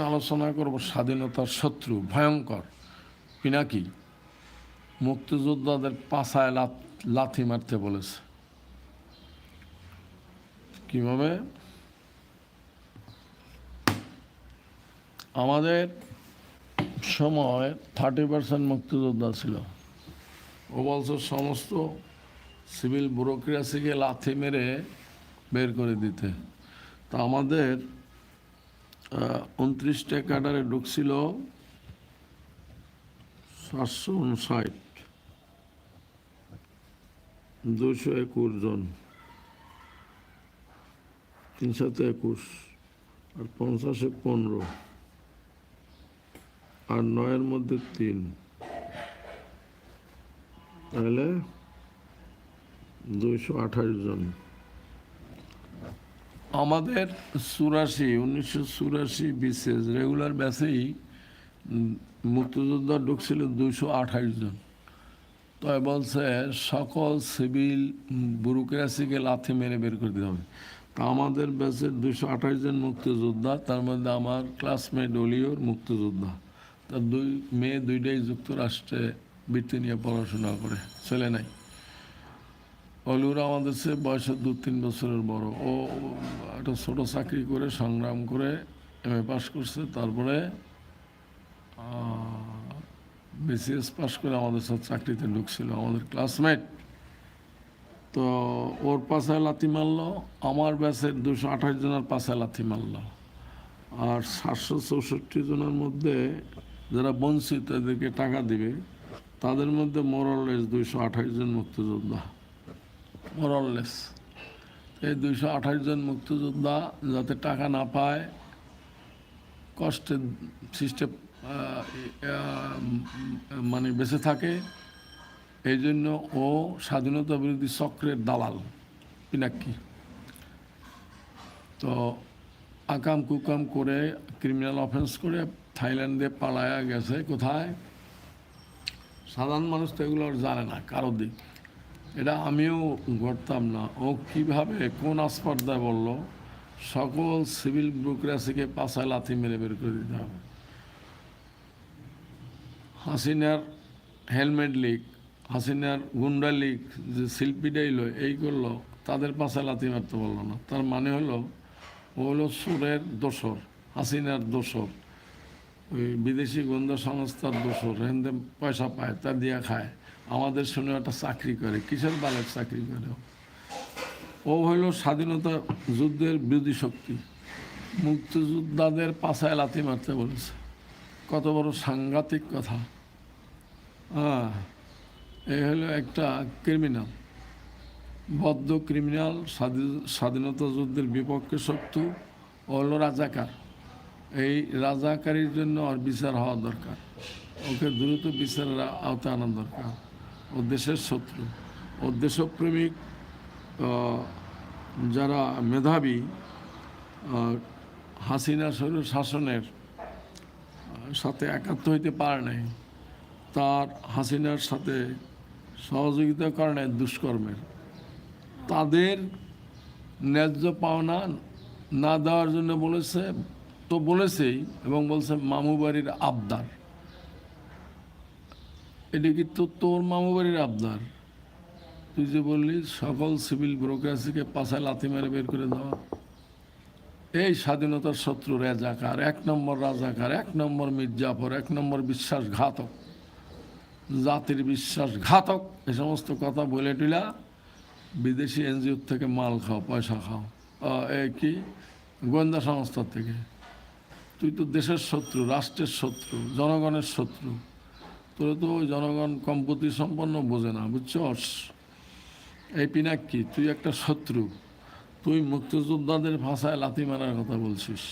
আলোচনা করব, স্বাধীনতার শত্রু, ভয়ঙ্কর। পিনাকি, মুক্তিযোদ্ধাদের লাথ- লাথি মারতে বলেছে। কীভাবে? আমাদের সময় থার্টি পার্সেন্ট মুক্তিযোদ্ধা ছিল। ও বলছে, সমস্ত সিভিল ব্যুরোক্রেসিকে লাথি মেরে বের করে দিতে। তা আমাদের উনত্রিশটা ক্যাডারে ঢুকছিল সাতশো উনষাট। দুশো একুশ জন। তিনশত একুশ আর পঞ্চাশে পনেরো। আর নয়ের মধ্যে তিন। তাহলে দুইশো আঠাশ জন। আমাদের চুরাশি, উনিশশো চুরাশি বিশেষ রেগুলার ব্যাচেই মুক্তিযোদ্ধা ঢুকছিল দুশো আঠাশ জন। তাই বলছে সকল সিভিল ব্যুরোক্রেসিকে লাথি মেরে বের করে দিতে হবে। তা আমাদের ব্যাচের দুশো আঠাশ জন মুক্তিযোদ্ধা, তার মধ্যে আমার ক্লাসমেট অলিওর মুক্তিযোদ্ধা। তার দুই, মেয়ে দুইটাই যুক্তরাষ্ট্রে বৃত্তি নিয়ে পড়াশোনা করে, ছেলে নাই। অলিউর আমাদের সে বয়সে দু তিন বছরের বড়। ও একটা ছোট চাকরি করে, সংগ্রাম করে, এম এ পাস করছে, তারপরে বিসিএস পাস করে আমাদের সাথে চাকরিতে ঢুকছিল, আমাদের ক্লাসমেট তো ওর পাশে লাথি মারলো, আমার ব্যাচের দুশো আঠাশ জনের পাশে লাথি মারলো। আর সাতশো চৌষট্টি জনের মধ্যে যারা বঞ্চিত, এদেরকে টাকা দিবে, তাদের মধ্যে মোরলেস দুইশো আঠাশ জন মুক্তিযোদ্ধা। মোরলেস এই দুইশো আঠাশ জন মুক্তিযোদ্ধা যাতে টাকা না পায় কষ্টের সিস্টেম মানে বেঁচে থাকে, এই জন্য ও স্বাধীনতা বিরোধী চক্রের দালাল পিনাক্কি তো আকাম কুকাম করে ক্রিমিনাল অফেন্স করে থাইল্যান্ডে পালায়া গেছে কোথায়? সাধারণ মানুষ তো এগুলো জানে না, কারও দিক। এটা আমিও ঘটতাম না। ও কীভাবে, কোন আস্পর্ধায় বলল? সকল সিভিল ব্যুরোক্রেসিকে পাশায় লাথি মেরে বের করে দিতে হবে। হাসিনার হেলমেট লিক, হাসিনার গুন্ডা লিক, যে শিল্পীটাই লো এই করল, তাদের পাশে লাথি মারতে বলল না। তার মানে হলো, ও হলো সুরের দোসর হাসিনার দোসর ওই বিদেশি গোয়েন্দা সংস্থার দোসর হেন্দে পয়সা পায়, তা দিয়া খায়। আমাদের শুনে একটা চাকরি করে কিসের বালের চাকরি করে। ও? হইল স্বাধীনতা যুদ্ধের বিরোধী শক্তি। মুক্তিযোদ্ধাদের পাশায় লাথি মারতে বলেছে। কত বড় সাংঘাতিক কথা। হ্যাঁ এই হলো একটা ক্রিমিনাল বদ্ধ ক্রিমিনাল স্বাধী- স্বাধীনতা যুদ্ধের বিপক্ষে শক্তি ও হলো রাজাকার। এই রাজাকারীর জন্য ওর বিচার হওয়া দরকার। ওকে দ্রুত বিচারের আওতায় আনা দরকার। ও দেশের শত্রু। ও দেশপ্রেমিক যারা মেধাবী হাসিনা শরীর শাসনের সাথে একাত্ম হইতে পারে নাই। তার হাসিনার সাথে সহযোগিতা কারণে দুষ্কর্মের। তাদের ন্যায্য পাওনা না দেওয়ার জন্য বলেছে, তো বলেছেই এবং বলছে মামু বাড়ির আবদার। এটা কি তো তোর মামু বাড়ির আবদার? তুই যে বললি, সকল সিভিল ব্যুরোক্রেসিকে পাশায় লাথি মেরে বের করে দেওয়া। এই স্বাধীনতার শত্রু রাজাকার, এক নম্বর রাজাকার, এক নম্বর মির্জাফর, এক নম্বর বিশ্বাসঘাতক, জাতির বিশ্বাসঘাতক, এ সমস্ত কথা বলে টিলা বিদেশি এনজিওর থেকে মাল খাও, পয়সা খাও। এই কি? গোয়েন্দা সংস্থার থেকে। তুই তো দেশের শত্রু, রাষ্ট্রের শত্রু, জনগণের শত্রু। তোর তো জনগণ কম্পতি সম্পন্ন বোঝে না, বুঝছস? এই পিনাক্কি, তুই একটা শত্রু। তুই মুক্তিযোদ্ধাদের ভাষায় লাথি মারার কথা বলছিস।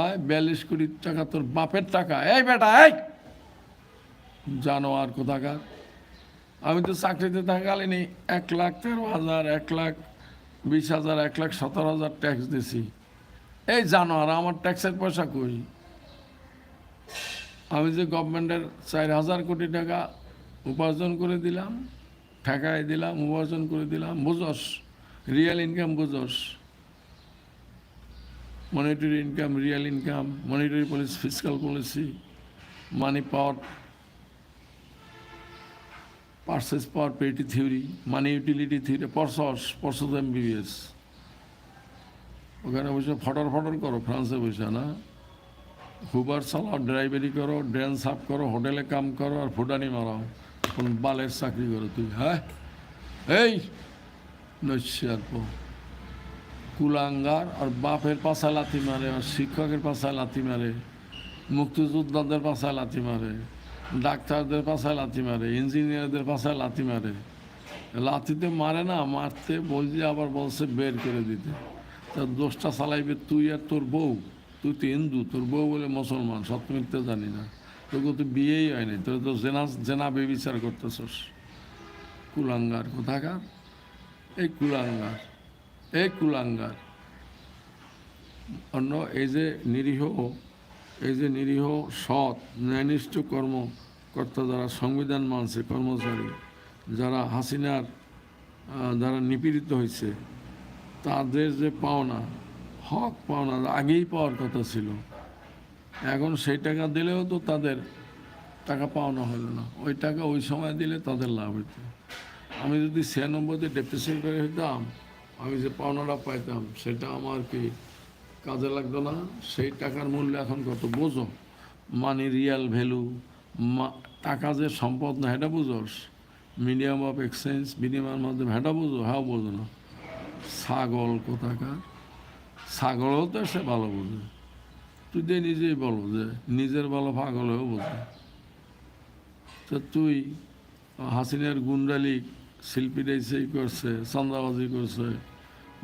আয়, বিয়াল্লিশ কোটি টাকা তোর বাপের টাকা। এই বেটা, এই! আর কোথাকার? আমি তো চাকরিতে থাকালিনি। এক লাখ তেরো হাজার, এক লাখ বিশ হাজার, এক লাখ সতেরো হাজার ট্যাক্স দিছি। এই জানো আর আমার ট্যাক্সের পয়সা কই? আমি যে গভর্নমেন্টের চার হাজার কোটি টাকা উপার্জন করে দিলাম ঠেকাই দিলাম, উপার্জন করে দিলাম, বুঝস real income বুঝস। Monetary income real income monetary policy physical policy money power purchase power petty theory money utility theory পরসস পরসস MBBS ওখানে বসে ফটর ফটর করো, ফ্রান্সে বসে, না? হুবার চালাও ড্রাইভারি করো ড্রেন সাফ করো, হোটেলে কাম করো আর ফুটানি মারাও। কোন বালের চাকরি করো তুই হ্যাঁ? এই নৈশ্যার পো। কুলাঙ্গার আর বাপের পাশায় লাথি মারে, আর শিক্ষকের পাশায় লাথি মারে, মুক্তিযোদ্ধাদের পাশায় লাথি মারে, ডাক্তারদের পাশায় লাথি মারে, ইঞ্জিনিয়ারদের পাশায় লাথি মারে। লাথিতে মারে না, মারতে বলছে, আবার বলছে বের করে দিতে। তার দোষটা চালাইবে তুই আর তোর বউ। তুই তো হিন্দু, তোর বউ বলে মুসলমান সত্য মিথ্যে জানি না। তোকে তো বিয়েই হয়নি, তোর তো জেনা জেনা বেবিচার করতেছস। কুলাঙ্গার কোথাকার? এই কুলাঙ্গার এই কুলাঙ্গার। অন্য, এই যে নিরীহ, এই যে নিরীহ সৎ, ন্যায়নিষ্ঠ কর্মকর্তা যারা সংবিধান মানছে, কর্মচারী, যারা হাসিনার দ্বারা নিপীড়িত হয়েছে, তাদের যে পাওনা হক পাওনা আগেই পাওয়ার কথা ছিল। এখন সেই টাকা দিলেও তো তাদের টাকা পাওনা হলো না। ওই টাকা ওই সময় দিলে তাদের লাভ হতো আমি যদি ছিয়ানব্বইতে ডেপ্রেশন করে হইতাম, আমি যে পাওনাটা পাইতাম, সেটা আমার কি কাজে লাগতো না? সেই টাকার মূল্য এখন কত? বোঝো। মানি রিয়াল ভ্যালু টাকা যে সম্পদ না এটা বুঝোস মিডিয়াম অফ এক্সচেঞ্জ বিনিময়ের মাধ্যমে এটা বুঝো। হ্যাঁ বোঝো না। ছাগল কোথাকার? ছাগলও তো সে ভালো বোঝে। তুই দিয়ে নিজেই বলো যে নিজের ভালো পাগলেও বোঝে। তো তুই হাসিনার গুন্ডালি শিল্পীরাই সেই করছে চান্দাবাজি করছে,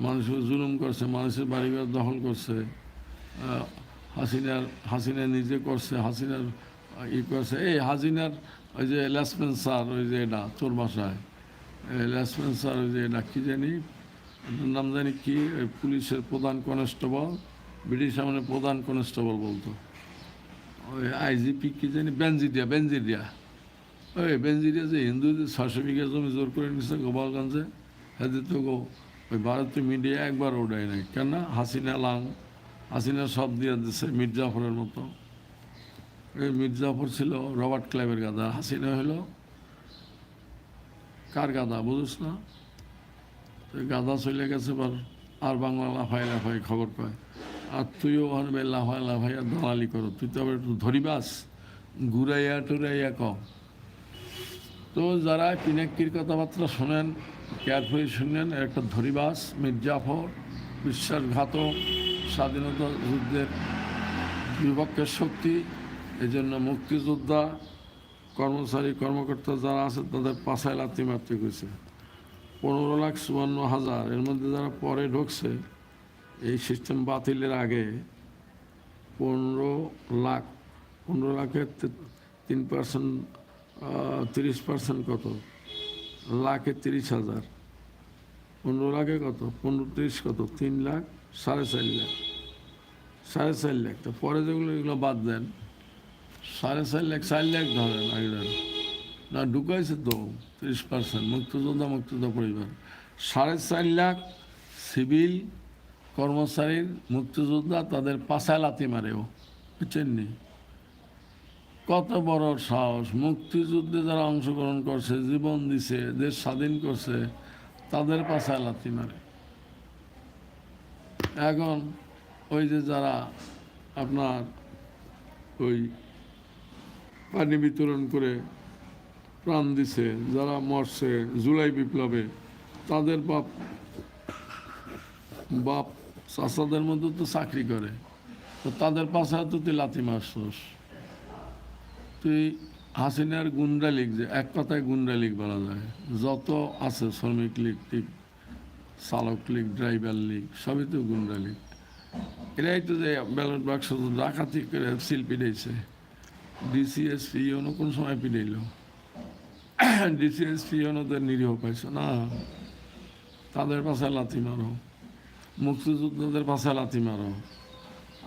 মানুষের জুলুম করছে, মানুষের বাড়িঘর দখল করছে হাসিনার, হাসিনা নিজে করছে, হাসিনার ই করছে। এই হাসিনার ওই যে লেসপেন্সার, ওই যে এটা তোর বাসায় লেসপেন্সার ওই যে এটা কী জানি নাম জানি কি? ওই পুলিশের প্রধান কনস্টেবল, ব্রিটিশ আমলে প্রধান কনস্টেবল বলতো। ওই আইজিপি কি জানি? বেঞ্জিডিয়া বেঞ্জিডিয়া ওই বেঞ্জিডিয়া যে হিন্দুদের ছশো বিঘা জমি জোর করে নিচ্ছে গোপালগঞ্জে হাতে তো গো, ওই ভারতীয় মিডিয়া একবার ওড়ায় নাই। কেন হাসিনা লাং, হাসিনা সব দিয়ে দিচ্ছে মির্জাফরের মতো। এই মির্জাফর ছিল রবার্ট ক্লাবের গাদা, হাসিনা হলো কার গাদা বুঝিস না? গাদা চলে গেছে এবার আর বাংলা লাফাই লাফাই খবর পায়। আর তুইও ওখানে লাফাই লাফাই আর দালালি করো। তুই তো আবার একটু ধরিবাস? ঘুরাইয়া টুরাইয়া কম তো যারা পিনাক্কির কথাবার্তা শোনেন কেয়ারফুলি শুনেন একটা ধরিবাস, মির্জাফর, বিশ্বাসঘাতক, স্বাধীনতা যুদ্ধের বিপক্ষের শক্তি জন্য মুক্তিযোদ্ধা, কর্মচারী, কর্মকর্তা যারা আছে তাদের পাশায় লাথি মারতে গেছে। পনেরো লাখ চুয়ান্ন হাজার। এর মধ্যে যারা পরে ঢুকছে, এই সিস্টেম বাতিলের আগে পনেরো লাখ, পনেরো লাখের তিন পার্সেন্ট তিরিশ পার্সেন্ট কত? লাখে তিরিশ হাজার। পনেরো লাখে কত? পনেরো তিরিশ কত? তিন লাখ, সাড়ে চার লাখ। সাড়ে চার লাখ। তো পরে যেগুলো, এগুলো বাদ দেন। সাড়ে চার লাখ চার লাখ ধরেন, আগে ধরেন। না, ঢুকাইছে তো, তিরিশ পার্সেন্ট, মুক্তিযোদ্ধা মুক্তিযোদ্ধা পরিবার। সাড়ে চার লাখ সিভিল কর্মচারীর মুক্তিযোদ্ধা, তাদের পাশায় লাথি মারেও বুঝছেন নি? কত বড় সাহস, মুক্তিযুদ্ধে যারা অংশগ্রহণ করছে, জীবন দিছে, দেশ স্বাধীন করছে, তাদের পাশায় লাথি মারে। এখন ওই যে যারা আপনার ওই পানি বিতরণ করে প্রাণ দিছে, যারা মরছে, জুলাই বিপ্লবে, তাদের বাপ বাপ চাষাদের মধ্যে তো চাকরি করে, তো তাদের পাশে তো তুই লাথি মারছস। তুই হাসিনার গুন্ডা লীগ যে, এক কথায় গুন্ডা লীগ বলা যায়, যত আছে শ্রমিক লীগ টিগ চালক লীগ, ড্রাইভার লীগ, সবই তো গুন্ডা লীগ। এরাই তো যে ব্যালট বাক্স ডাকাতি করে শিল্পী দিয়েছে, ডিসিএসপি ইউনো কোন সময় পিড়াইল ডিসিএসপি ইউনোদের নিরীহ পাইছো না তাদের পাশে লাথি মারো। মুক্তিযোদ্ধাদের পাশে লাথি মারো।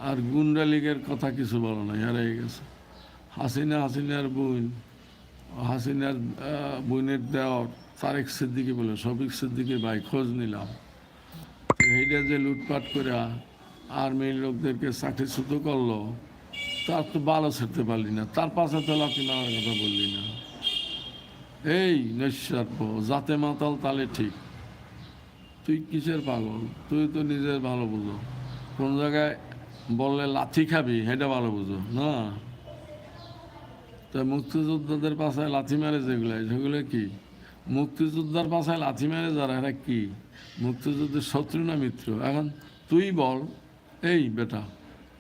আর গুন্ডা লীগের কথা কিছু বলো না হারিয়ে গেছে। হাসিনা, হাসিনার বোন, হাসিনার বোনের দেওয়ার তারেক সিদ্দিকি বলে, শফিক সিদ্দিকির ভাই, খোঁজ নিলাম। এইটা যে লুটপাট করে আর্মির লোকদেরকে চাকরিচ্যুত করল তার তো ভালো ছাড়তে পারলি না। তার পাশে তো লাঠি মারার কথা বললি না। এই নৈশার্প যাতে মাতাল তালে ঠিক। তুই কিসের পাগল? তুই তো নিজের ভালো বুঝো। কোন জায়গায় বললে লাথি খাবি, সেটা ভালো বুঝো, না? তো মুক্তিযোদ্ধাদের পাশায় লাথি মেরে যেগুলো, সেগুলো কি? মুক্তিযোদ্ধার পাশায় লাথি মেরে যারা, এরা কি? মুক্তিযুদ্ধের শত্রু না মিত্র? এখন তুই বল, এই বেটা,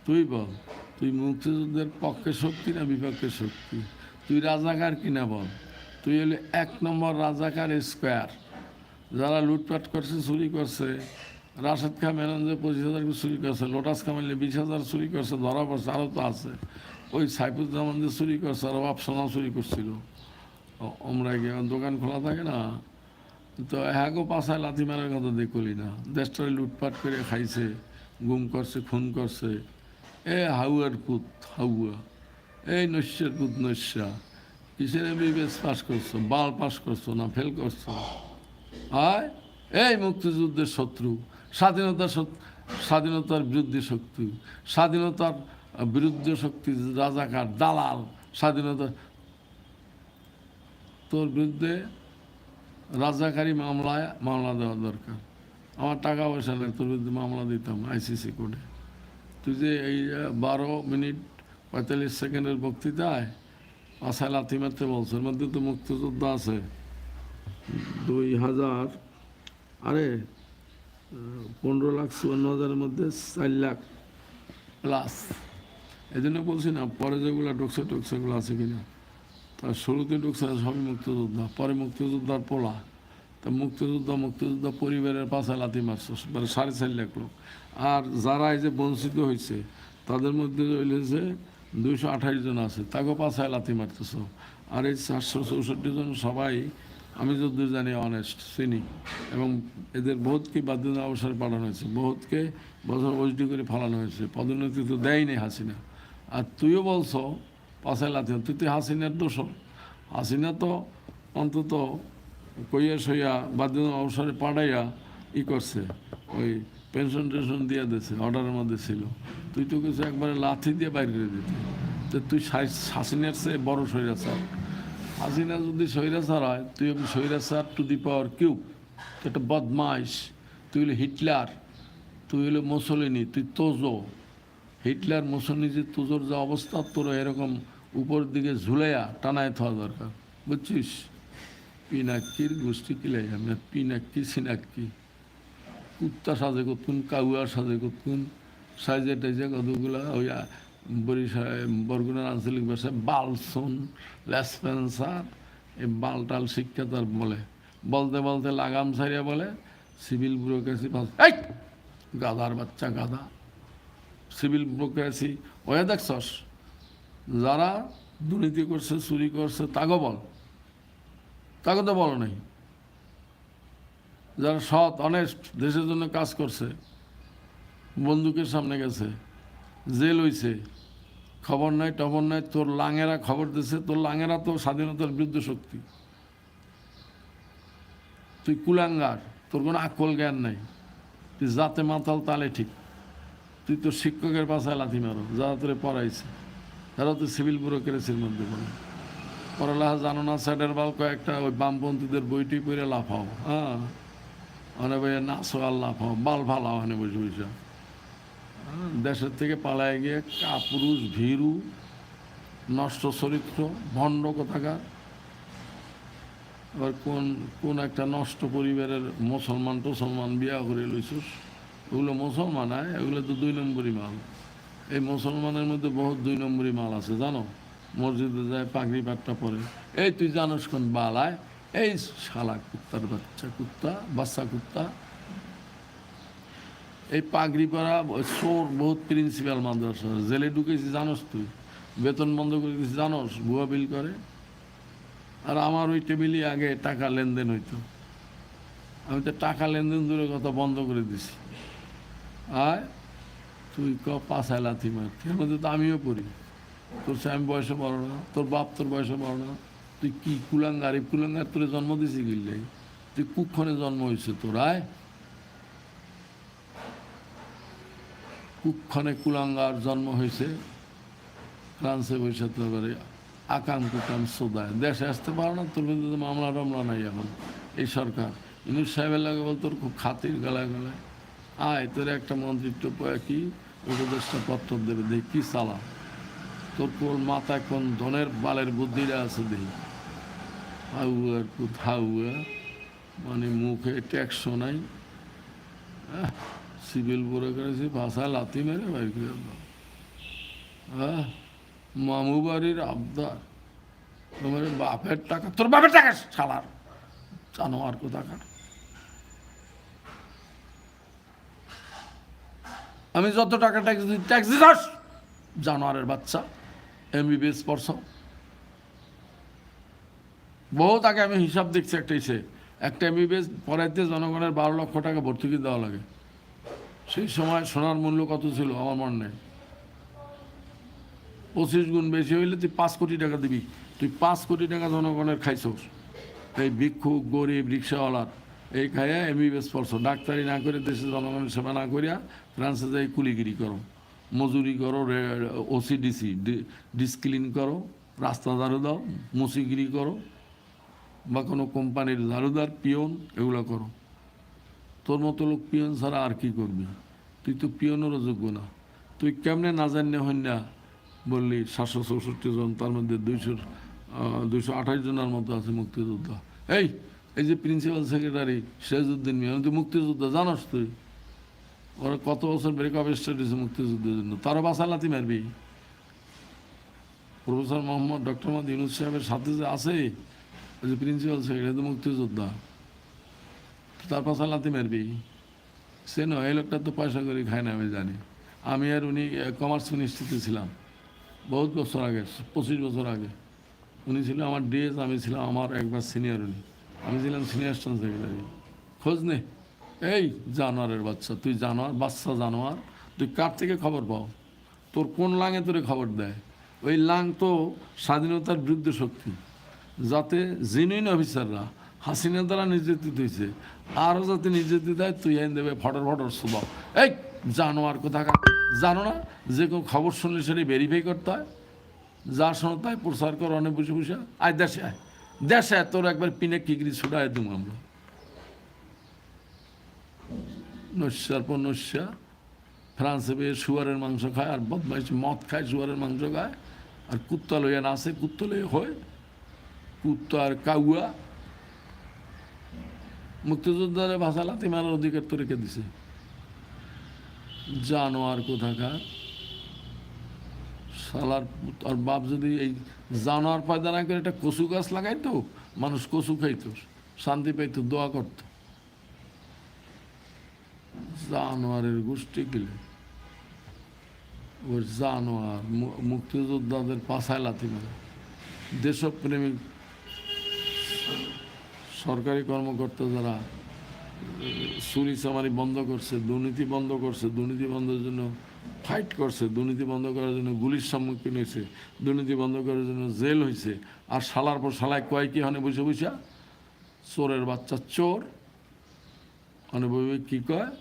তুই বল, তুই মুক্তিযুদ্ধের পক্ষে শক্তি না বিপক্ষে শক্তি? তুই রাজাকার কিনা বল? তুই হলে এক নম্বর রাজাকার স্কোয়ার। যারা লুটপাট করছে, চুরি করছে, রাশেদ খা মেনন যে পঁচিশ হাজার চুরি করছে, লোটাস কামাইলে বিশ হাজার চুরি করছে, ধরা পড়ছে আরও তো আছে। ওই সাইফুজ্জামান যে চুরি করছে, আর বাপসোনা চুরি করছিল। আমরা গিয়ে দোকান খোলা থাকে না? তো হ্যাগো পাশায় লাথি মারার কথা দেখলি না? দেশটারে লুটপাট করে খাইছে, গুম করছে, খুন করছে। এ হাউয়ার পুত, হাউয়া। এই নস্যের পুত নস্যা কিসের এমবিবিএস পাস করছ, বাল পাস করছ না ফেল করছ। আয়, এই মুক্তিযুদ্ধের শত্রু স্বাধীনতার শত- স্বাধীনতার বিরুদ্ধে শক্তি, স্বাধীনতার বিরুদ্ধে শক্তি, রাজাকার, দালাল, স্বাধীনতা। তোর বিরুদ্ধে রাজাকারী মামলায় মামলা দেওয়া দরকার। আমার টাকা পয়সা নেই, তোর বিরুদ্ধে মামলা দিতাম আইসিসি কোর্টে। তুই যে এই বারো মিনিট পঁয়তাল্লিশ সেকেন্ডের বক্তৃতায় লাথি মারতে বলছে এর মধ্যে তো মুক্তিযোদ্ধা আছে। দুই হাজার, আরে পনেরো লাখ, চুয়ান্ন হাজারের মধ্যে চার লাখ প্লাস এই জন্য বলছি না, পরে যেগুলো ঢুকছে টুকছে এগুলো আছে কিনা। তার শুরুতে ঢুকছে সবই মুক্তিযোদ্ধা, পরে মুক্তিযোদ্ধার পোলা। তা মুক্তিযোদ্ধা মুক্তিযোদ্ধা পরিবারের পাশে লাথি মারছে মানে সাড়ে চার লাখ লোক। আর যারা এই যে বঞ্চিত হয়েছে, তাদের মধ্যে রয়েছে দুইশো আঠাশ জন আছে, তাকেও পাশায় লাথি মারতেছ। আর এই চারশো চৌষট্টি জন সবাই, আমি যদ্দূর জানি অনেস্ট চিনি। এবং এদের বহুতকে বাধ্যতা অবসরে পাঠানো হয়েছে, বহুতকে বছর ওজডি করে ফালানো হয়েছে, পদোন্নতি তো দেয়নি হাসিনা। আর তুইও বলছো পাশায় লাথি তুই তো হাসিনার দোষ হাসিনা তো অন্তত কইয়া সইয়া বাধ্যতা অবসরে পাঠাইয়া ই করছে, ওই পেনশন টেনশন দিয়ে দিয়েছে, অর্ডারের মধ্যে ছিল। তুই তো কিছু একবারে লাথি দিয়ে বাইরে করে দিতে। তো তুই হাসিনার চেয়ে বড় স্বৈরাচার। হাসিনা যদি সৈরা স্বৈরাচার হয়, তুই আমি স্বৈরাচার টু দি পাওয়ার কিউ তুই একটা বদমাইশ। তুই হলো হিটলার। তুই হলো মুসলিনি, তুই তোজো। হিটলার মুসলিনি যে তোজোর যে অবস্থা তোর এরকম উপর দিকে ঝুলাইয়া টানায় থাকা দরকার। বুঝছিস? পিনাক্কির গোষ্ঠী কিলাই আমি পিনাক্কি, সিনাক্কি। কুত্তা সাজে করতুন, কাউয়া সাজে করতুন, সাইজে টাইজে কতগুলা ওই বরিশাল বরগুনার আঞ্চলিক ভাষায় বালসন, লেসপেন্সার, এই বালটাল শিক্ষা তার বলে। বলতে বলতে লাগাম ছাড়িয়া বলে, সিভিল ব্যুরোক্রেসি এই! গাদার বাচ্চা, গাদা। সিভিল ব্যুরোক্রেসি, ওয়া দেখছস? যারা দুর্নীতি করছে, চুরি করছে তাকে বল। তাকে তো বলো নাই। যারা সৎ অনেস্ট দেশের জন্য কাজ করছে, বন্দুকের সামনে গেছে, জেল হইছে, খবর নাই, টবর নাই, তোর লাঙেরা খবর দিছে, তোর লাঙেরা তো স্বাধীনতার বিরুদ্ধে শক্তি। তুই কুলাঙ্গার, তোর কোনো আকল জ্ঞান নাই, তুই যাতে মাতাল তালে ঠিক। তুই তোর শিক্ষকের পাশায় লাথি মারো যারা তোরে পড়াইছে। তারা তো সিভিল ব্যুরোক্রেসির মধ্যে পড়ে। পড়ালেখা জানো না, স্যাডের বাল কয়েকটা ওই বামপন্থীদের বইটি পড়ে লাফাও হ্যাঁ। অনেক ভাই নাচো লাফাও বাল ফালাও ওখানে বসে বসে হ্যাঁ, দেশের থেকে পালায় গিয়ে কাপুরুষ ভীরু নষ্ট চরিত্র ভণ্ড কোথাকার। আবার কোন কোন একটা নষ্ট পরিবারের মুসলমান টসলমান বিয়া করে লইছিস ওগুলো মুসলমান হয়? এগুলো তো দুই নম্বরই মাল। এই মুসলমানের মধ্যে বহুত দুই নম্বরই মাল আছে জানো? মসজিদে যায় পাগড়ি পাট্টা পরে। এই তুই জানোস কোন বালায় এই শালা কুত্তার বাচ্চা, কুত্তা বাচ্চা কুত্তা। এই পাগড়ি পরা ওই সোর বহুত প্রিন্সিপাল মাদ্রাসা। জেলে ঢুকেছি, জানোস তুই? বেতন বন্ধ করে দিয়েছি জানোস? ভুয়া বিল করে। আর আমার ওই টেবিলই আগে টাকা লেনদেন হইতো। আমি তো টাকা লেনদেন দূরের কথা বন্ধ করে দিছি। আয়, তুই ক পাশায় লাথি মার মধ্যে তো আমিও পড়ি। তোর সে আমি বয়সে বড় না, তোর বাপ তোর বয়সে বড় না। তুই কি কুলাঙ্গার? এই কুলাঙ্গার তোরে জন্ম দিছি গিললে তুই কুক্ষণে জন্ম হয়েছে তোর, আয়। কুক্ষণে কুলাঙ্গার জন্ম হয়েছে ফ্রান্সে বসে তো এবারে আকাম কুকাম সোদায়। দেশে আসতে পারো না, তোর বিরুদ্ধে মামলা টামলা নাই এখন। এই সরকার। ইনুস সাহেবের লাগে বল তোর খুব খাতির গলায় গলায়। আয়, তোর একটা মন্ত্রিত্ব কি? উপদেশটা পত্র দেবে, দেখি কি চালা তোর কোল মাথায় কোন ধনের বালের বুদ্ধিটা আছে দেখি হাউয়ার কোথাউয়া মানে মুখে ট্যাক্স নাই। আহ, সিভিল পরে করেছি ভাষা লাথি মেরে করে হ্যাঁ মামু বাড়ির আবদার। তোমার বাপের টাকা তোর বাপের টাকা ছাড়ার জানোয়ার কোথাকার। আমি যত টাকা ট্যাক্স দিই ট্যাক্স দিস জানোয়ারের বাচ্চা এমবিবিএস পড়ছ। বহুত আগে আমি হিসাব দেখছি একটা ইসে। একটা এমবিবিএস পড়াইতে জনগণের বারো লক্ষ টাকা ভর্তুকি দেওয়া লাগে। সেই সময় সোনার মূল্য কত ছিল আমার মনে নেই। পঁচিশ গুণ বেশি হইলে তুই পাঁচ কোটি টাকা দিবি। তুই পাঁচ কোটি টাকা জনগণের খাইছোস। এই ভিক্ষুক, গরিব, রিক্সাওয়ালার, এই খাইয়া এমবিবিএস পড়ছো। ডাক্তারি না করে দেশের জনগণের সেবা না করিয়া ফ্রান্সে যাই কুলিগিরি করো। মজুরি করো ওসিডিসি ডিসক্লিন করো রাস্তা ঝাড়ু দাও, মুসিগিরি করো। বা কোনো কোম্পানির ঝাড়ুদার পিয়ন, এগুলো করো। তোর মতো লোক পিয়ন ছাড়া আর কি করবি? তুই তো পিয়নেরও যোগ্য না। তুই কেমনে না জানিয়ে হইন না বললি সাতশো চৌষট্টি জন, তার মধ্যে দুইশো দুইশো আঠাশ জনের মতো আছে মুক্তিযোদ্ধা। এই এই যে প্রিন্সিপাল সেক্রেটারি শেজউদ্দিন মিয়া তুই মুক্তিযোদ্ধা, জানাস তুই? ওরা কত বছর ব্রেকআপ স্টাডিজ মুক্তিযুদ্ধের জন্য। তারও বাসা লাতি মারবি। প্রফেসর মোহাম্মদ ডক্টর মোহাম্মদ ইউনুস সাহেবের সাথে যে আছে ওই যে প্রিন্সিপাল সেক্রেটারি মুক্তিযোদ্ধা। তার পাশা লাতি মারবি। সে নয়, এই লোকটা তো পয়সা করে খায় না, আমি জানি। আমি আর উনি কমার্স ইউনিভার্সিটিতে ছিলাম। বহুত বছর আগে, পঁচিশ বছর আগে। উনি ছিল আমার ডিএস আমি ছিলাম আমার একবার সিনিয়র উনি। আমি ছিলাম সিনিয়র স্টাফ সেক্রেটারি খোঁজ নে। এই জানোয়ারের বাচ্চা, তুই জানোয়ার, বাচ্চা জানোয়ার, তুই কার থেকে খবর পাও? তোর কোন লাঙে তোরে খবর দেয়? ওই লাং তো স্বাধীনতার বিরুদ্ধে শক্তি। যাতে জেনুইন অফিসাররা হাসিনা দ্বারা নির্যাতিত হয়েছে, আরও যাতে নির্যাতিত হয়, তুই আইন দেবে, ফটর ফটর স্বভাব এই জানোয়ার কোথাকার জানো না? যে কোনো খবর শুনলে সেটা ভেরিফাই করতে হয়। যা শোনো তাই প্রচার কর, অনেক বসে বসে। আয়, দেশে আয়। দেশে আয়, তোর একবার পিনে কিগরি ছুটায় দেবো আমরা। নস্যার পর নস্যা, ফ্রান্সে পেয়ে শুয়ারের মাংস খায়, আর বদমাইশ মদ খায়, শুয়ারের মাংস খায়, আর কুত্তা লইয়া নাচে, কুত্তা লইয়া হয়। কুত্তা আর কাউয়া। মুক্তিযোদ্ধারে ভাষা লাতি মারার অধিকার তো রেখে দিছে। জানোয়ার কোথাকার? পুত- আর বাপ যদি এই জানোয়ার পয়দা না করে একটা কচু গাছ লাগাইতো, মানুষ কচু খাইতো, শান্তি পাইতো, দোয়া করতো। জানোয়ারের গোষ্ঠী গেলে। ওর জানোয়ার মুক্তিযোদ্ধাদের পাশায় লাথি মারে। দেশপ্রেমিক সরকারি কর্মকর্তা যারা চুরি চামারি বন্ধ করছে, দুর্নীতি বন্ধ করছে, দুর্নীতি বন্ধের জন্য ফাইট করছে, দুর্নীতি বন্ধ করার জন্য গুলির সম্মুখীন হয়েছে, দুর্নীতি বন্ধ করার জন্য জেল হয়েছে, আর শালার পর শালায় কয় কি হনে বসে বসে? চোরের বাচ্চা চোর। অনুভবী কি কয়?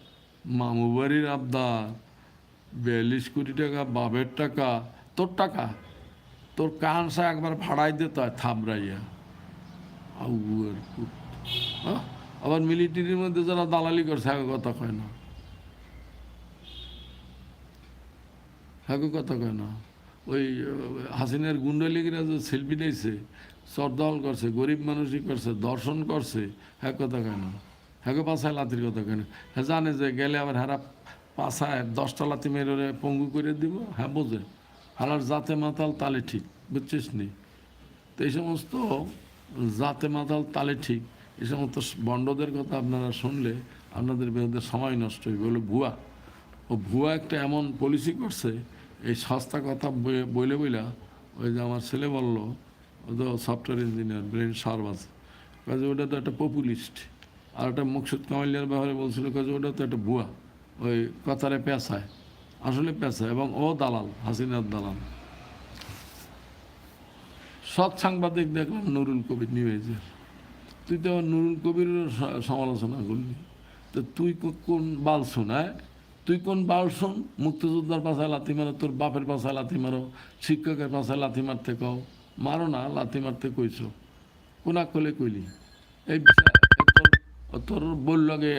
মামু বাড়ির আবদার, বিয়াল্লিশ কোটি টাকা বাবের টাকা, তোর টাকা, তোর কানসা একবার ভাড়াই দিতে হয় থাবড়াইয়া হ্যাঁ? আবার মিলিটারির মধ্যে যারা দালালি করছে হ্যাঁ কথা কয় না। কথা কয় না। ওই হাসিনার গুন্ডালিগিরা যে সেলফি দিয়েছে চরদল করছে, গরিব মানুষই করছে, দর্শন করছে হ্যাঁ কথা কয় না। হ্যাঁ পাশায় লাতির কথা কয় না। হ্যাঁ জানে যে গেলে আবার হারা পাশায় দশটা লাতি মেরে পঙ্গু করে দিব হ্যাঁ বোঝে। হারার জাতে মাতাল তালে ঠিক, বুঝছিস নি? তো এই সমস্ত জাতে মাতাল তালে ঠিক। এই সমস্ত বন্ডদের কথা আপনারা শুনলে আপনাদের বিরুদ্ধে সময় নষ্ট হইবে। বলে ভুয়া। ও ভুয়া একটা এমন পলিসি করছে, এই সস্তা কথা বইলে বইলা ওই যে আমার ছেলে বলল, ও তো সফটওয়্যার ইঞ্জিনিয়ার ব্রেন সার্ভাস কাজে ওটা তো একটা পপুলিস্ট আর একটা মুকসুদ কামালিয়ার ব্যাপারে বলছিল, কাজে ওটা তো একটা ভুয়া। ওই কথারে পেঁচায়। আসলে পেঁচায় এবং ও দালাল, হাসিনার দালাল। সৎ সাংবাদিক দেখলাম নুরুল কবির নিউজের তুই তো নুরুল কবিরের সমালোচনা করলি। তো তুই কোন বাল শোনায়? তুই কোন বাল শোন? মুক্তিযোদ্ধার পাশায় লাথি মারো, তোর বাপের পাশায় লাথি মারো, শিক্ষকের পাশায় লাথি মারতে কও। মারো না, লাথি মারতে কইছো। কোন কলে কইলি। এই তোর বল লগে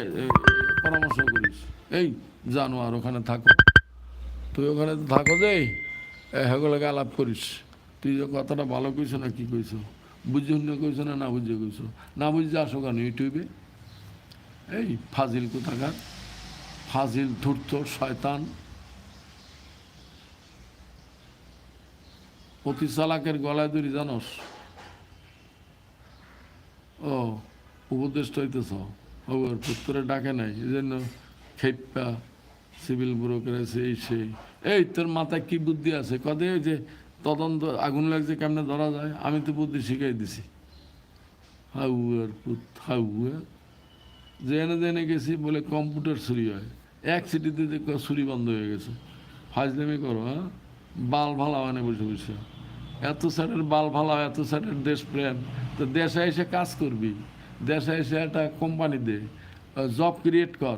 পরামর্শ করিস। এই জানো আর ওখানে থাকো। তুই ওখানে থাকো যে হেগুলোকে আলাপ করিস। তুই যে কথাটা ভালো কইছো না কি কইছো? বুঝে শুনে কইছো না না বুঝে কইছো? না বুঝে আসো কেন ইউটিউবে? এই ফাজিল কোথাকার? ফাজিল, ধূর্ত, শয়তান। অতি চালাকের গলায় দড়ি জানোস? ও, উপদেষ্টা হইতেছ? ওর পুত্রে ডাকে নাই, এই জন্য খেপা সিভিল ব্রোকারেজ এই সেই এই, তোর মাথায় কি বুদ্ধি আছে? কদে যে তদন্ত আগুন লাগছে কেমনে ধরা যায়? আমি তো বুদ্ধি শিখাই দিছি। হাউ আর পুত, হাউ জেনে জেনে গেছি বলে কম্পিউটার চুরি হয়। এক সিটিতে চুরি বন্ধ হয়ে গেছে। ফাজলামি করো হ্যাঁ? বাল ভালা মানে বসে বসে। এত স্যারের বাল ভালা এত স্যারের দেশপ্রেম তো দেশে এসে কাজ করবি। দেশে এসে একটা কোম্পানি দে। জব ক্রিয়েট কর।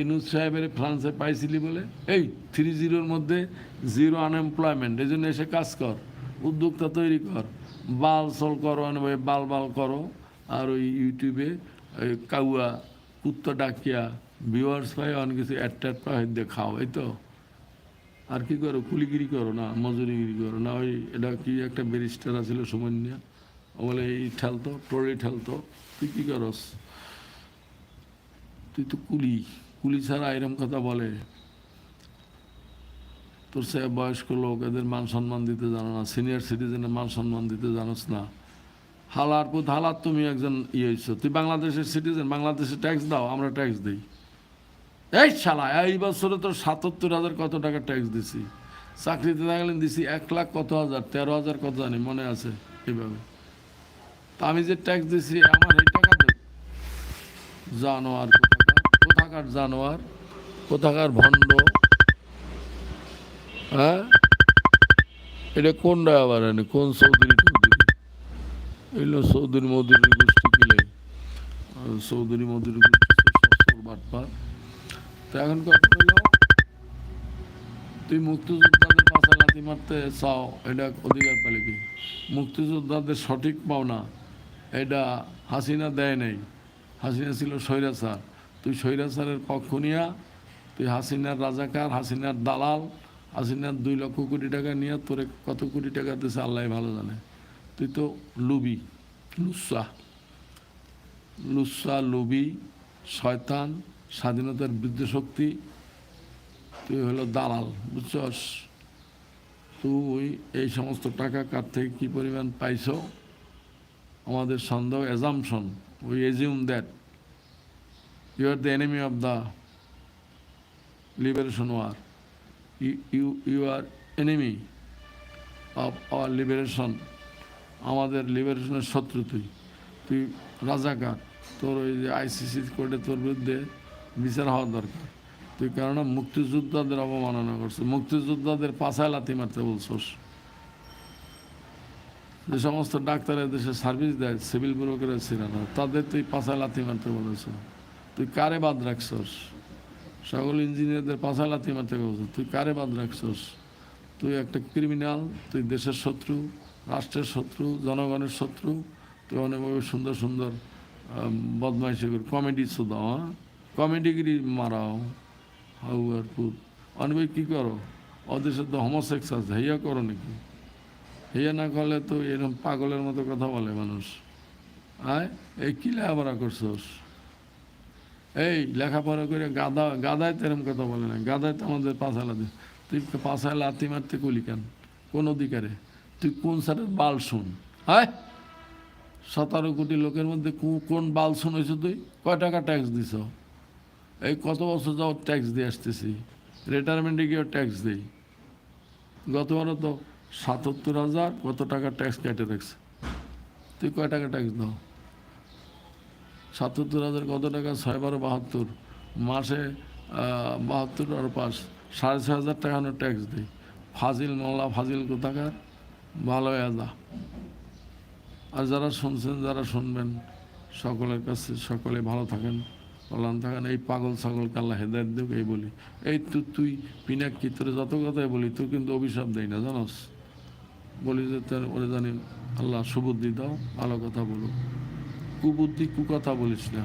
ইনুজ সাহেবের ফ্রান্সে পাইছিলি বলে? এই থ্রি জিরোর মধ্যে জিরো আনএমপ্লয়মেন্ট এই এসে কাজ কর, উদ্যোক্তা তৈরি কর, বাল সল করো বাল বাল করো, আর ওই ইউটিউবে ওই কাউয়া, কুত্তা ডাকিয়া ভিউয়ার্স পাই অনেক কিছু অ্যাট্রাট পাই খাও, এই তো। আর কি করো, কুলিগিরি করো না, মজুরিগিরি করো না, ওই এটা কি একটা ব্যারিস্টার আছিল ও বলে, এই ঠেলতো টরে ঠেলতো, তুই কি করস? তুই তো কুলি কুলি ছাড়া এরম কথা বলে। তোর সে বয়স্ক লোক, এদের মান সম্মান দিতে জানো না সিনিয়র সিটিজেনের মান সম্মান দিতে জানোস না। হালার পুত, হালার তুমি একজন ইয়ে হয়েছো তুই বাংলাদেশের সিটিজেন বাংলাদেশে ট্যাক্স দাও, আমরা ট্যাক্স দিই। এই শালা, এই বছরে তোর সাতাত্তর হাজার কত টাকা ট্যাক্স দিছি? চাকরিতে থাকলেন দিছি এক লাখ কত হাজার, তেরো হাজার কত জানি, মনে আছে এইভাবে তা আমি যে ট্যাক্স দিছি, আমার এই টাকা দেব জানোয়ার কোথাকার কোথাকার জানোয়ার, কোথাকার ভণ্ড হ্যাঁ? এটা কোনটা আবার এনে? কোন চৌধুরী টৌধুরী এগুলো চৌধুরী মধুরী গোষ্ঠী কিলে চৌধুরী মধুরী গোষ্ঠী বাটপার। তো এখন কথা হলো, তুই মুক্তিযোদ্ধাদের পাশে লাথি মারতে চাও, এটা অধিকার পেলে কি? মুক্তিযোদ্ধাদের সঠিক পাওনা, এটা হাসিনা দেয় নাই। হাসিনা ছিল স্বৈরাচার। তুই স্বৈরাচারের পক্ষ নিয়া, তুই হাসিনার রাজাকার, হাসিনার দালাল, হাসিনার দুই লক্ষ কোটি টাকা নিয়ে তোরে কত কোটি টাকা দিয়েছে আল্লাহ ভালো জানে। তুই তো লুবি লুসা লুসা লুবি, শয়তান, স্বাধীনতার বৃদ্ধ শক্তি, তুই হলো দালাল, বুঝছস? তুই এই সমস্ত টাকা কার থেকে কী পরিমাণ পাইছো? আমাদের সন্দেহ assumption we assume that you are the enemy of the liberation war you you are enemy of our liberation আমাদের লিবারেশনের শত্রু তুই। তুই রাজাকার। তোর ওই যে আইসিসি কোর্টে তোর বিরুদ্ধে বিচার হওয়া দরকার। তুই কেননা মুক্তিযোদ্ধাদের অবমাননা করছিস। মুক্তিযোদ্ধাদের পাছায় লাথি মারতে বলছোস। যে সমস্ত ডাক্তারের দেশে সার্ভিস দেয় সিভিল ব্রোকারেজ ছিল না তাদের তুই পাছায় লাথি মারতে বলেছ তুই কারে বাদ রাখছস? সকল ইঞ্জিনিয়ারদের লাথি মারতে বলছ, তুই কারে বাদ রাখছস? তুই একটা ক্রিমিনাল তুই দেশের শত্রু, রাষ্ট্রের শত্রু, জনগণের শত্রু, তুই অনেকভাবে সুন্দর সুন্দর বদমাইশি করি কমেডি শুধাও হ্যাঁ কমেডিগিরি মারাও, হাউ আর পুত অনেক কী করো? ওদেশে তো হোমোসেক্স আছে, হেয়া করো নাকি? হেয়া না করলে তো এরকম পাগলের মতো কথা বলে মানুষ। আয়, এই কি লেখাপড়া করছোস? এই লেখাপড়া করে গাদা গাদায় তো এরকম কথা বলে না। গাদায় তো আমাদের পাশালা দিয়ে তুই পাশায় লাথি মারতে কলি কেন? কোন অধিকারে? তুই কোন স্যারের বাল শুন? হ্যাঁ! সতেরো কোটি লোকের মধ্যে কোন বাল শুনেছ তুই? কয় টাকা ট্যাক্স দিছ? এই কত বছর যাও ট্যাক্স দিয়ে আসতেছি? রিটায়ারমেন্টে গিয়েও ট্যাক্স দিই। গতবারও তো সাতাত্তর হাজার কত টাকা ট্যাক্স কেটে রাখছে। তুই কয় টাকা ট্যাক্স দাও? সাতাত্তর হাজার কত টাকা? ছয় বারো বাহাত্তর। মাসে বাহাত্তর আর পাঁচ, সাড়ে ছয় হাজার টাকা আমরা ট্যাক্স দিই। ফাজিল মোল্লা ফাজিল কোথাকার? ভালো আদা আর যারা শুনছেন, যারা শুনবেন, সকলের কাছে, সকলে ভালো থাকেন, কল্যাণ থাকেন। এই পাগল ছাগলকে আল্লাহ হেদায়ত দেব এই বলি। এই তো তুই পিনাক্কি তোর যত কথাই বলি, তোর কিন্তু অভিশাপ দেয় না, জানোস? বলি যে তোর, ওরে জানি আল্লাহ সুবুদ্ধি দাও, ভালো কথা বলো কুবুদ্ধি, কুকথা বলিস না।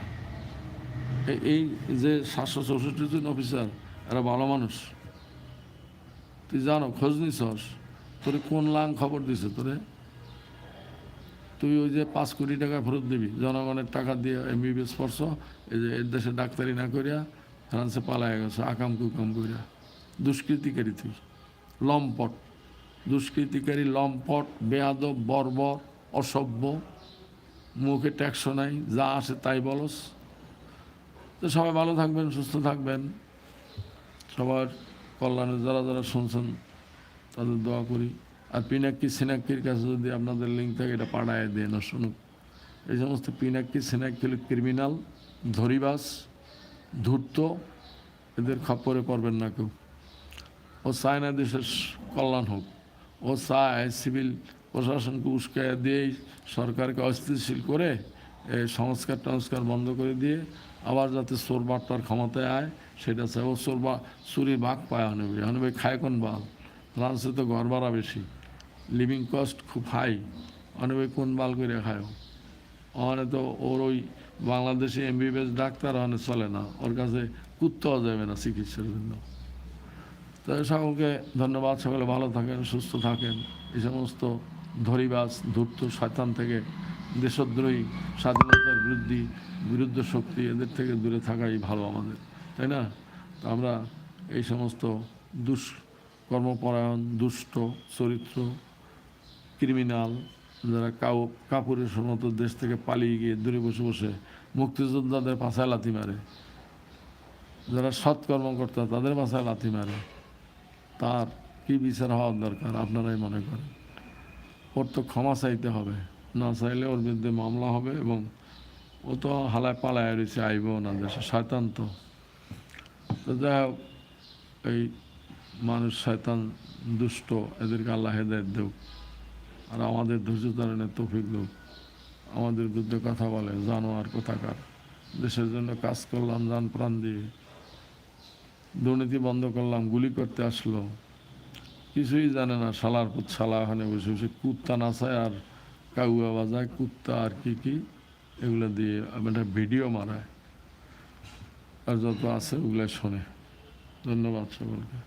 এই- যে সাতশো চৌষট্টি জন অফিসার, এরা ভালো মানুষ। তুই জানো, খোঁজ নিছস? তোরে কোন লাং খবর দিছে তোরে? তুই ওই যে পাঁচ কোটি টাকা ফেরত দিবি, জনগণের টাকা দিয়ে এমবিবিএস পড়ছ, এই যে এর দেশে ডাক্তারি না করিয়া ফ্রান্সে পালায় গেছো, আকাম কুকাম করিয়া দুষ্কৃতিকারী তুই। লম্পট। দুষ্কৃতিকারী লম্পট, বেয়াদব, বর্বর, অসভ্য। মুখে ট্যাক্স নাই, যা আসে তাই বলস। তো সবাই ভালো থাকবেন, সুস্থ থাকবেন। সবার কল্যাণে যারা যারা শুনছেন, তাদের দোয়া করি। আর পিনাক্কি সিনাক্কির কাছে যদি আপনাদের লিঙ্ক থাকে, এটা পাঠায় দিয়ে না শুনুক। এই সমস্ত পিনাক্কি সিনাক্কি ক্রিমিনাল ধরিবাস, ধূর্ত। এদের খপ্পরে পড়বেন না কেউ। ও চায় না দেশের কল্যাণ হোক। ও চায় সিভিল প্রশাসনকে উস্কাইয়া দিয়েই সরকারকে অস্থিতিশীল করে এই সংস্কার টংস্কার বন্ধ করে দিয়ে আবার যাতে চোর বাটপার ক্ষমতায় আয়, সেটা চায় ও চোর বা, চুরি ভাগ পায় আনবে আনবে খায় কোন বাল ফ্রান্সে তো ঘর ভাড়া বেশি। লিভিং কস্ট খুব হাই অনেকে কোন বাল করে খায় ওখানে তো ওর ওই বাংলাদেশে এমবিবিএস ডাক্তার ওখানে চলে না। ওর কাছে কুত্তাও যাবে না চিকিৎসার জন্য। তো সকলকে ধন্যবাদ। সকলে ভালো থাকেন, সুস্থ থাকেন। এই সমস্ত ধরিবাস, ধূর্ত শয়তান থেকে দেশদ্রোহী, স্বাধীনতার বিরুদ্ধে, বিরুদ্ধ শক্তি এদের থেকে দূরে থাকাই ভালো আমাদের, তাই না? আমরা এই সমস্ত দুষ্কর্মপরায়ণ দুষ্ট চরিত্র, ক্রিমিনাল, যারা কাউ, কাপুরের মতো দেশ থেকে পালিয়ে গিয়ে দূরে বসে বসে মুক্তিযোদ্ধাদের পাশায় লাথি মারে, যারা সৎকর্মকর্তা তাদের পাশায় লাথি মারে, তার কি বিচার হওয়ার দরকার আপনারাই মনে করেন? ওর তো ক্ষমা চাইতে হবে। না চাইলে ওর বিরুদ্ধে মামলা হবে এবং ও তো হালায় পালায় রয়েছে, আইব না, দেশে শয়তান তো। যাই হোক, এই মানুষ শয়তান, দুষ্ট, এদেরকে আল্লাহ হেদায়ত দেব আর আমাদের ধৈর্য ধারণের তৌফিক দেব আমাদের বিরুদ্ধে কথা বলে, জানোয়ার কোথাকার। দেশের জন্য কাজ করলাম যান প্রাণ দিয়ে। দুর্নীতি বন্ধ করলাম, গুলি করতে আসলো। কিছুই জানে না, শালার পুত শালা ওখানে বসে বসে, কুত্তা নাচায় আর কাউয়া বাজায় কুত্তা আর কি কি, এগুলো দিয়ে একটা ভিডিও মারায়। আর যত আছে ওগুলো শোনে। ধন্যবাদ সকলকে।